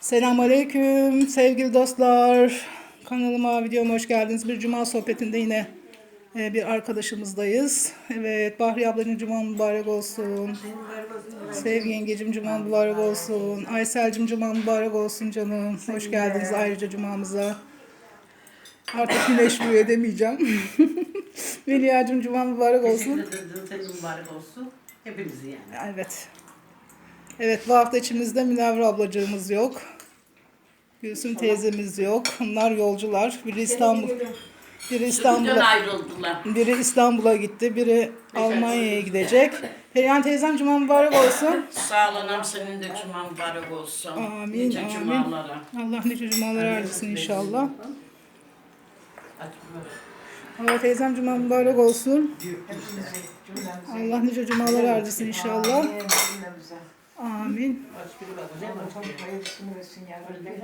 Selamünaleyküm sevgili dostlar. Kanalıma, videoma hoş geldiniz. Bir cuma sohbetinde yine e, bir arkadaşımızdayız. Evet, Bahri ablanın cuma mübarek olsun. Sevgi yengecim cuma mübarek olsun. Aysel'cim cuma mübarek olsun canım. Hoş geldiniz ayrıca cumamıza. Artık güneş vuruyor edemeyeceğim. Velia'cım cuma mübarek olsun. Teşekkür ederim. Mübarek olsun. Hepimizi yani. Evet. Evet bu hafta içimizde Münevver ablacığımız yok. Gülsüm teyzemiz yok. Onlar yolcular. Biri İstanbul, biri İstanbul'a, ayrıldılar. biri İstanbul'a gitti, biri Almanya'ya gidecek. Perihan teyzem cuma mübarek olsun. Sağ ol anam senin de cuma mübarek olsun. Amin, Nice amin. cumalara. Allah nice cumalar harcasın inşallah. Allah teyzem cuma mübarek olsun. Allah nice cumalar harcasın inşallah. Amin.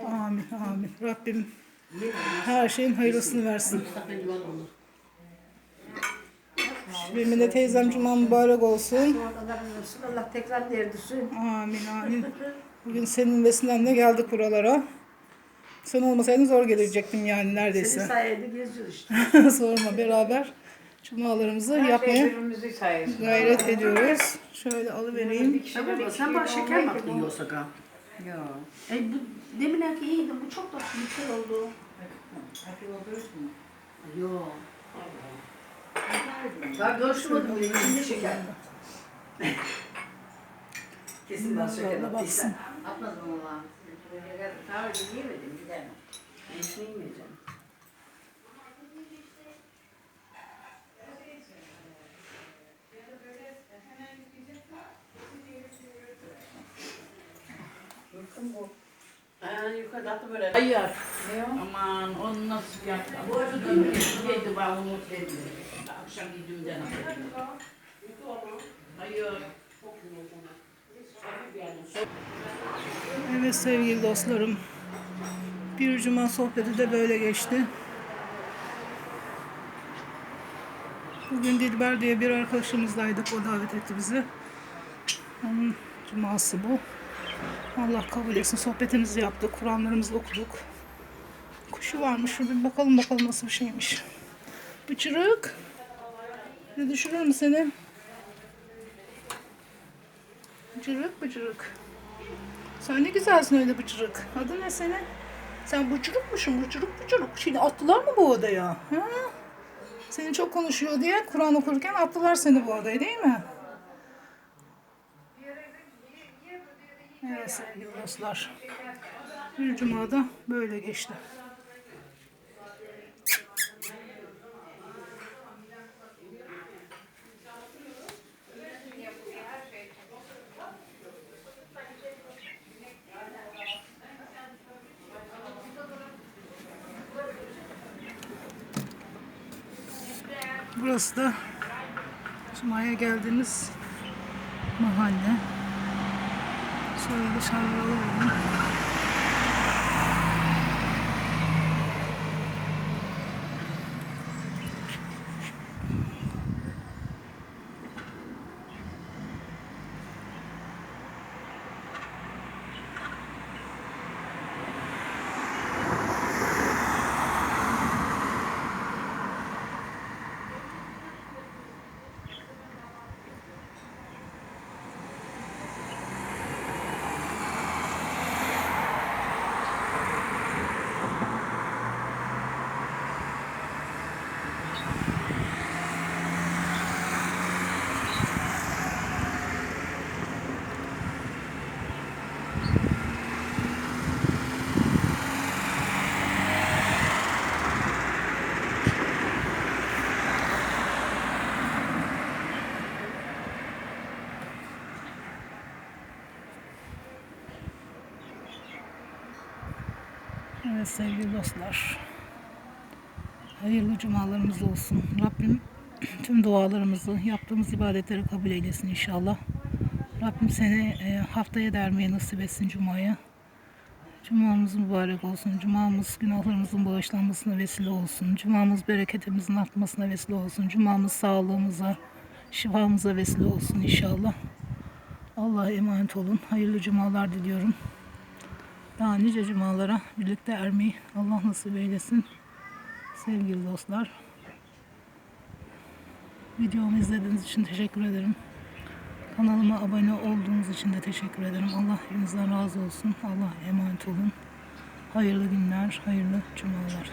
Amin, amin. Rabbim her şeyin hayırlısını versin. De teyzem cuma mübarek olsun. Allah tekrar neredesin? Amin, amin. Bugün senin vesilenle geldik buralara. Sen olmasaydın zor gelecektim yani Senin neredeyse. sayende geziyoruz işte. Sorma beraber şey yapmaya birbirimizi sayesinde. gayret ediyoruz. Şöyle alıvereyim. Sen, sen bana şeker mi attın yoksa ka? Yok. E bu deminki iyiydi. Bu çok da güzel oldu. Yok. Daha görüşmedim. İçinde şeker. Kesin ben şeker attıysa. Atmadım ama. Daha önce yemedim bir de. Iyisini yemeyeceğim. Aa, yukarıda attı böyle. Hayır. Aman onu nasıl yaptı? Bu arada yedi ben onu sevdim. Akşam yediğimden. Hayır. Evet sevgili dostlarım. Bir cuma sohbeti de böyle geçti. Bugün Dilber diye bir arkadaşımızdaydık. O davet etti bizi. Onun cuması bu. Allah kabul etsin. Sohbetimizi yaptık. Kur'anlarımızı okuduk. Kuşu varmış. Şurada bir bakalım bakalım nasıl bir şeymiş. Bıçırık. Ne düşürür mü seni? Bıcırık bıcırık. Sen ne güzelsin öyle bıcırık. Adı ne senin? Sen bıcırıkmışsın bıcırık bıcırık. Şimdi attılar mı bu odaya? Ha? Seni çok konuşuyor diye Kur'an okurken attılar seni bu odaya değil mi? Evet sevgili dostlar. Bir cumada böyle geçti. Burası da Cuma'ya geldiğimiz mahalle. Sehingga. Evet sevgili dostlar. Hayırlı cumalarımız olsun. Rabbim tüm dualarımızı, yaptığımız ibadetleri kabul eylesin inşallah. Rabbim seni e, haftaya dermeye nasip etsin Cuma'ya. Cumamız mübarek olsun. Cumamız günahlarımızın bağışlanmasına vesile olsun. Cumamız bereketimizin artmasına vesile olsun. Cumamız sağlığımıza, şifamıza vesile olsun inşallah. Allah'a emanet olun. Hayırlı cumalar diliyorum. Daha nice cumalara birlikte ermeyi Allah nasip eylesin. Sevgili dostlar. Videomu izlediğiniz için teşekkür ederim. Kanalıma abone olduğunuz için de teşekkür ederim. Allah hepinizden razı olsun. Allah emanet olun. Hayırlı günler, hayırlı cumalar.